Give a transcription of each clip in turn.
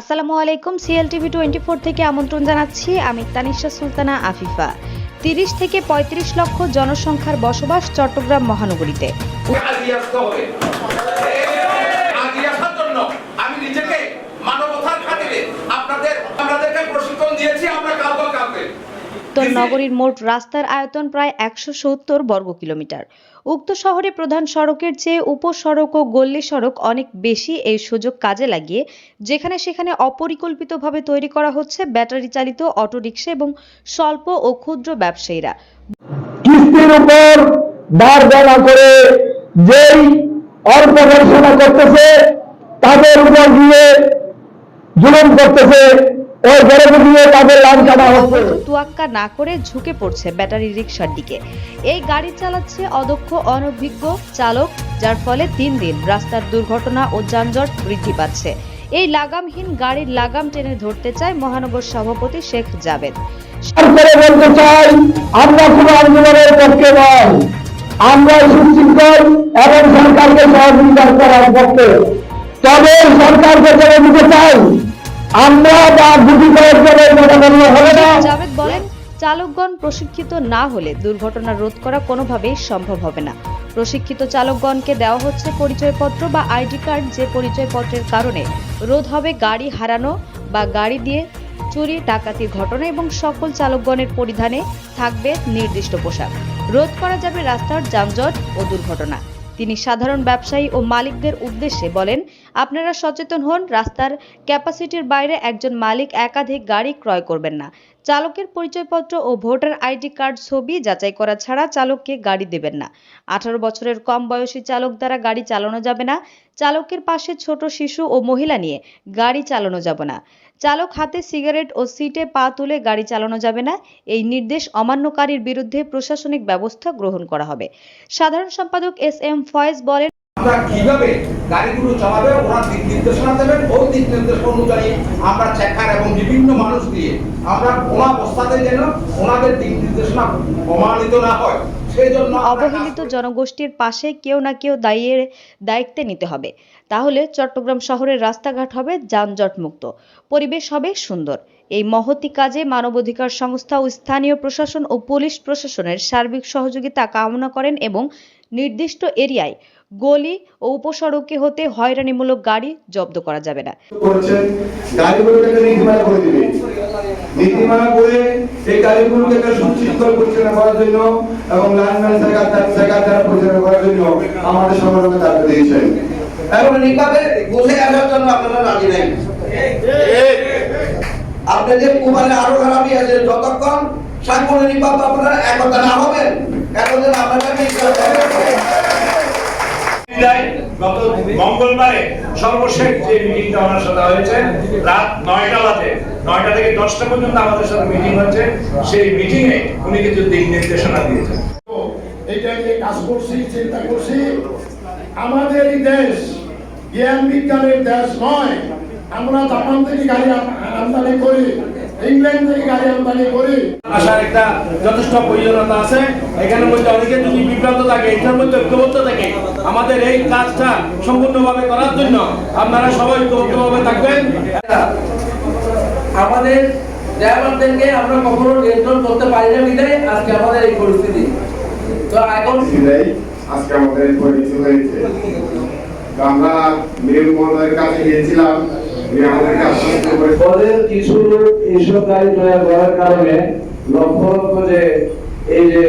আসসালামু আলাইকুম CLTV twenty four থেকে আমন্ত্রণ জানাচ্ছি আমি তানিশা সুলতানা আফিফা। তিরিশ থেকে পঁয়ত্রিশ লক্ষ জনসংখ্যার বসবাস চট্টগ্রাম মহানগরীতে। নগরীর মোট রাস্তার আয়তন প্রায় একশো সত্তর বর্গ কিলোমিটার উক্ত শহরে প্রধান সড়কের চেয়ে উপসড়ক ও গল্লি সড়ক অনেক বেশি এই সুযোগ কাজে লাগিয়ে, যেখানে সেখানে অপরিকল্পিতভাবে তৈরি করা হচ্ছে ব্যাটারি চালিত অটোরিকশা এবং স্বল্প ও ক্ষুদ্র ব্যবসায়ীরা। কিস্তির উপর বার করে যেই করতেছে, তাদের উপর দিয়ে জুলুম করতেছে। ওই গরিব দিয়ে তাদের লাভ কামা হচ্ছে। তুয়াক্কা না করে ঝুঁকে পড়ছে ব্যাটারি রিক্সার দিকে। এই গাড়ি চালাচ্ছে অদক্ষ অনভিজ্ঞ চালক যার ফলে দিন দিন রাস্তার দুর্ঘটনা ও যানজট বৃদ্ধি পাচ্ছে। এই লাগামহীন গাড়ির লাগাম টেনে ধরতে চায় মহানগর সভাপতি শেখ জাভেদ করে বলতে চাই আমরা কোন আন্দোলনের পক্ষে নয়। আমরা সুশৃঙ্খল এবং সরকারকে সহযোগিতা করার পক্ষে। তবে সরকারকে জেনে দিতে চাই। জাভেদ বলেন, চালকগণ প্রশিক্ষিত না হলে দুর্ঘটনা রোধ করা কোনোভাবেই সম্ভব হবে না। প্রশিক্ষিত চালকগণকে দেওয়া হচ্ছে পরিচয়পত্র বা আইডি কার্ড যে পরিচয়পত্রের কারণে রোধ হবে গাড়ি হারানো বা গাড়ি দিয়ে চুরি, ডাকাতির ঘটনা এবং সকল চালকগণের পরিধানে থাকবে নির্দিষ্ট পোশাক। রোধ করা যাবে রাস্তার যানজট ও দুর্ঘটনা। তিনি সাধারণ ব্যবসায়ী ও মালিকদের উদ্দেশ্যে বলেন আপনারা সচেতন হন, রাস্তার ক্যাপাসিটির বাইরে একজন মালিক একাধিক গাড়ি ক্রয় করবেন না। চালকের পরিচয়পত্র ও ভোটার আইডি কার্ড ছবি যাচাই করা ছাড়া চালককে গাড়ি দেবেন না। আঠারো বছরের কম বয়সী চালক দ্বারা গাড়ি চালানো যাবে না। চালকের পাশে ছোট শিশু ও মহিলা নিয়ে গাড়ি চালানো যাবে না। চালক হাতে সিগারেট ও সিটে পা তুলে গাড়ি চালানো যাবে না। এই নির্দেশ অমান্যকারীর বিরুদ্ধে প্রশাসনিক ব্যবস্থা গ্রহণ করা হবে। সাধারণ সম্পাদক এস এম ফয়েজ বলেন আমরা কীভাবে গাড়িগুলো চালাবে ওরা দিক নির্দেশনা দেবেন ওই দিক নির্দেশনা অনুযায়ী আমরা চেকার এবং বিভিন্ন মানুষ দিয়ে আমরা কোনো অবস্থাতে যেন ওনাদের দিক নির্দেশনা প্রমাণিত না হয় অবহেলিত জনগোষ্ঠীর পাশে কেউ না কেউ দায়ের দায়িত্বে নিতে হবে। তাহলে চট্টগ্রাম শহরের রাস্তাঘাট হবে যানজট মুক্ত পরিবেশ হবে সুন্দর। এই মহতি কাজে মানবাধিকার সংস্থা ও স্থানীয় প্রশাসন ও পুলিশ প্রশাসনের সার্বিক সহযোগিতা কামনা করেন এবং নির্দিষ্ট এরিয়ায় গলি ও উপসড়কে হতে হয়রানিমূলক গাড়ি জব্দ করা যাবে না। নীতিমালা করে দিবে। নীতিমালা করে এই গাড়িগুলোকে একটা সুশৃঙ্খল পরিচালনা করার জন্য এবং লাইনম্যান জায়গা জায়গা দ্বারা পরিচালনা করার জন্য আমাদের সংগঠনকে দায়িত্ব দিয়েছেন। এবং নিপাতে বসে আসার জন্য আপনারা রাজি নেই। আপনাদের কুমারে আরও খারাপই আছে যতক্ষণ সাংগঠনিক নিপাত আপনারা একতা না হবেন এতদিন গত মঙ্গলবারে সর্বশেষ যে মিটিংটা ওনার সাথে হয়েছে রাত নয়টা বাজে নয়টা থেকে দশটা পর্যন্ত আমাদের সাথে মিটিং হচ্ছে। সেই মিটিং এ উনি কিছু দিক নির্দেশনা দিয়েছেন। এটা নিয়ে কাজ করছি চিন্তা করছি আমাদের এই দেশ জ্ঞান বিজ্ঞানের দেশ নয়। আমরা জাপান থেকে গাড়ি আমদানি করি। ইংল্যান্ড থেকে গাড়ি আমদানি করি। আসার একটা যথেষ্ট প্রয়োজনীয়তা আছে। এখানের মধ্যে অনেকে যদি বিভ্রান্ত থাকে এটার মধ্যে ঐক্যবদ্ধ থাকে আমাদের এই কাজটা সম্পূর্ণভাবে করার জন্য আপনারা সবাই ঐক্যবদ্ধভাবে থাকবেন। আমাদের ড্রাইভারদেরকে আমরা কখনো নিয়ন্ত্রণ করতে পারি না বিধায় আজকে আমাদের এই পরিস্থিতি। তো এখন আজকে আমাদের এই পরিচিত হয়েছে। আমরা মীর কাছে গিয়েছিলাম। কিছু তৈরি করার কারণে লক্ষ লক্ষ যে এই যে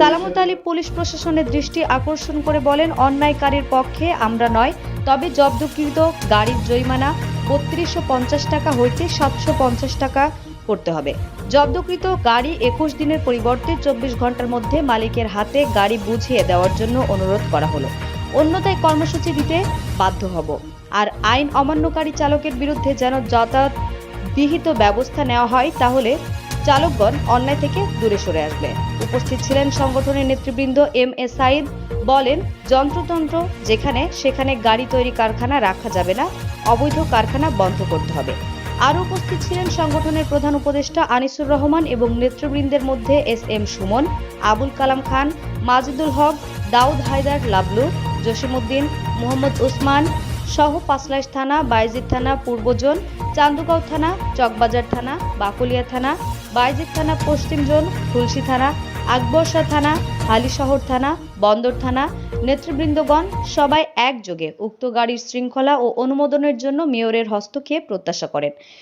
সালামত আলী পুলিশ প্রশাসনের দৃষ্টি আকর্ষণ করে বলেন, অন্যায়কারীর পক্ষে আমরা নয়, তবে জব্দকৃত গাড়ির জরিমানা বত্রিশশো টাকা হইতে সাতশো পঞ্চাশ টাকা করতে হবে। জব্দকৃত গাড়ি একুশ দিনের পরিবর্তে চব্বিশ ঘণ্টার মধ্যে মালিকের হাতে গাড়ি বুঝিয়ে দেওয়ার জন্য অনুরোধ করা হলো। অন্যথায় কর্মসূচি দিতে বাধ্য হব। আর আইন অমান্যকারী চালকের বিরুদ্ধে যেন যাতায়াত বিহিত ব্যবস্থা নেওয়া হয়, তাহলে চালকগণ অন্যায় থেকে দূরে সরে আসবে। উপস্থিত ছিলেন সংগঠনের নেতৃবৃন্দ এম এ সাইদ বলেন, যন্ত্রতন্ত্র যেখানে, সেখানে গাড়ি তৈরি কারখানা রাখা যাবে না, অবৈধ কারখানা বন্ধ করতে হবে। আরও উপস্থিত ছিলেন সংগঠনের প্রধান উপদেষ্টা আনিসুর রহমান এবং নেতৃবৃন্দের মধ্যে এস এম সুমন, আবুল কালাম খান, মাজিদুল হক, দাউদ হায়দার লাবলু জসিমউদ্দিন, মোহাম্মদ ওসমান সহ পাঁচলাইশ থানা, বাইজিদ থানা পূর্ব জোন চান্দুগাঁও থানা, চকবাজার থানা, বাকুলিয়া থানা, বাইজিদ থানা, পশ্চিম জোন খুলশি থানা আকবরশা থানা, হালিশহর থানা, বন্দর থানা, নেতৃবৃন্দগণ সবাই একযোগে উক্ত গাড়ির শৃঙ্খলা ও অনুমোদনের জন্য মেয়রের হস্তক্ষেপ প্রত্যাশা করেন।